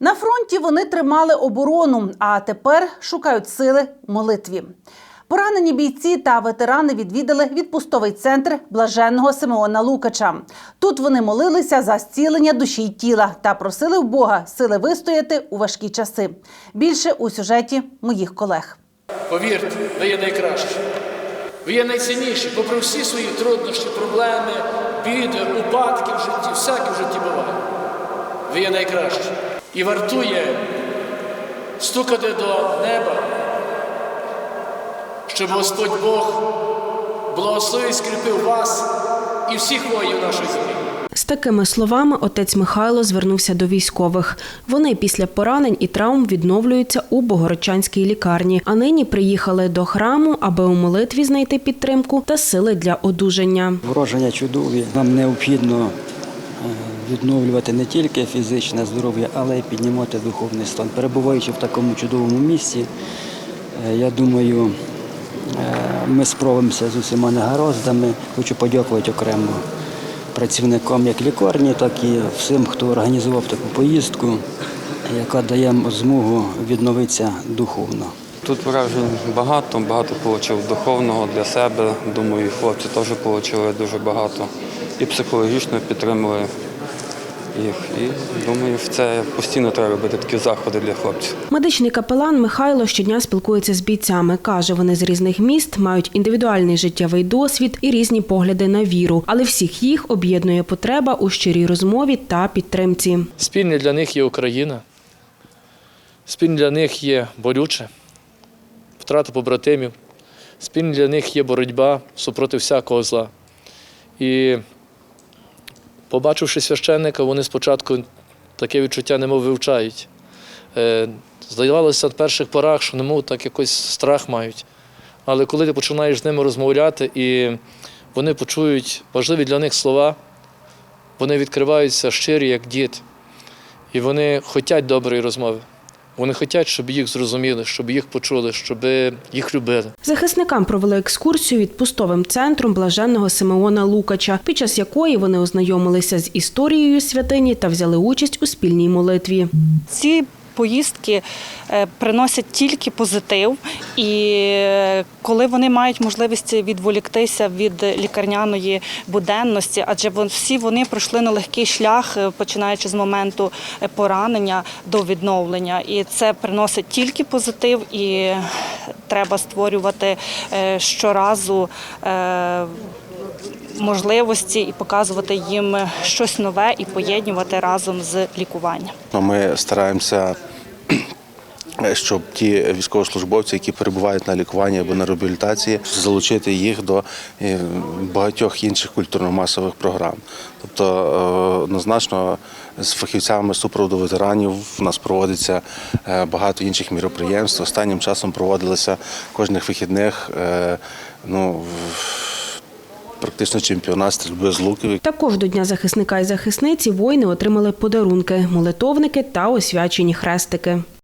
На фронті вони тримали оборону, а тепер шукають сили молитві. Поранені бійці та ветерани відвідали відпустовий центр блаженного Симеона Лукача. Тут вони молилися за зцілення душі й тіла та просили в Бога сили вистояти у важкі часи. Більше у сюжеті моїх колег. Повірте, ви є найкращі. Ви є найцінніші, попри всі свої труднощі, проблеми, біди, упадки в житті, всяке в житті буває. Ви є найкращі. І вартує стукати до неба, щоб Господь Бог благословив і скріпив вас і всіх воїнів нашої землі. З такими словами отець Михайло звернувся до військових. Вони після поранень і травм відновлюються у Богородчанській лікарні, а нині приїхали до храму, аби у молитві знайти підтримку та сили для одужання. Враження чудові. Нам необхідно е, відновлювати не тільки фізичне здоров'я, але й піднімати духовний стан. Перебуваючи в такому чудовому місці, е, я думаю, е, ми справимося з усіма негараздами. Хочу подякувати окремо працівникам як лікарні, так і всім, хто організував таку поїздку, яка дає змогу відновитися духовно. Тут вражень багато, багато отримав духовного для себе. Думаю, хлопці теж отримали дуже багато. І психологічно підтримали їх. І думаю, це постійно треба робити такі заходи для хлопців. Медичний капелан Михайло щодня спілкується з бійцями. Каже, вони з різних міст мають індивідуальний життєвий досвід і різні погляди на віру, але всіх їх об'єднує потреба у щирій розмові та підтримці. Спільне для них є Україна, спільне для них є болюче, втрата побратимів, спільне для них є боротьба супроти всякого зла. І побачивши священника, вони спочатку таке відчуття немов вивчають. Е, Здавалося на перших порах, що немов так якось страх мають. Але коли ти починаєш з ними розмовляти і вони почують важливі для них слова, вони відкриваються щирі, як діти. І вони хочуть доброї розмови. Вони хочуть, щоб їх зрозуміли, щоб їх почули, щоб їх любили. Захисникам провели екскурсію відпустовим центром блаженного Симеона Лукача, під час якої вони ознайомилися з історією святині та взяли участь у спільній молитві. Ці поїздки е, приносять тільки позитив, і е, коли вони мають можливість відволіктися від лікарняної буденності, адже всі вони пройшли нелегкий шлях, е, починаючи з моменту поранення до відновлення, і це приносить тільки позитив, і треба створювати щоразу. Можливості і показувати їм щось нове і поєднувати разом з лікуванням. Ми стараємося, щоб ті військовослужбовці, які перебувають на лікуванні або на реабілітації, залучити їх до е, багатьох інших культурно-масових програм. Тобто е, однозначно з фахівцями супроводу ветеранів у нас проводиться е, багато інших міроприємств. Останнім часом проводилися кожних вихідних. Ну, Практично чемпіонат стрільби з луків, Також до Дня захисника і захисниці воїни отримали подарунки, молитовники та освячені хрестики.